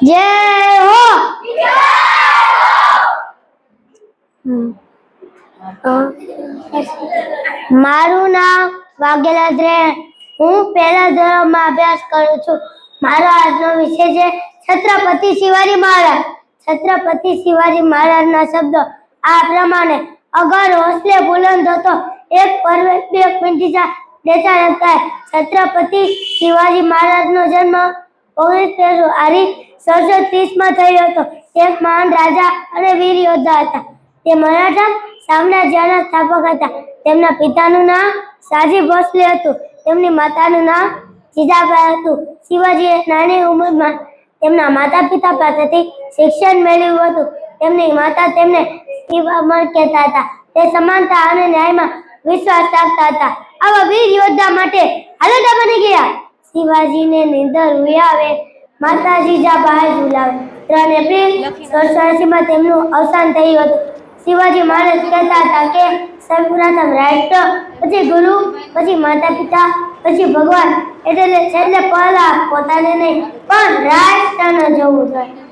જય હો! મારું નામ વાઘેલા દ્રેણ હું પહેલા ધોરણમાં અભ્યાસ કરું છું. મારો આજનો વિષય છે છત્રપતિ શિવાજી મહારાજ. છત્રપતિ શિવાજી મહારાજના શબ્દો આ પ્રમાણે. અગર હોસલે બુલંદ હતો એક પર્વત બે પિંડી દેતા છત્રપતિ શિવાજી મહારાજનો જન્મ ઓગણીસ ફેબ્રુઆરી સોળસો ત્રીસમાં થયો હતો. તે મહાન રાજા અને વીર યોદ્ધા હતા. તે મરાઠા સામ્રાજ્યના સ્થાપક હતા. તેમના પિતાનું નામ શાજી ભોસલે હતું. તેમની માતાનું નામ જીજાબાઈ હતું. શિવાજીએ નાની ઉંમરમાં તેમના માતા પિતા પાસેથી શિક્ષણ મેળવ્યું હતું. તેમની માતા તેમને શિવામણ કહેતા હતા. તે સમાનતા અને ન્યાયમાં વિશ્વાસ રાખતા હતા. આવા વીર યોદ્ધા માટે હાલતા બની ગયા. શિવાજીને નિંદર ઉયાવે માતાજી જા બહાર ઝુલાવે. ત્રણ એપ્રિલ સોળસો તેમનું અવસાન થયું હતું. શિવાજી મહારાજ કહેતા હતા કે સૌપ્રથમ રાષ્ટ્ર પછી ગુરુ પછી માતા પિતા પછી ભગવાન. એટલે છેલ્લે પહેલા પોતાને નહીં પણ રાષ્ટ્રને જોવું જોઈએ.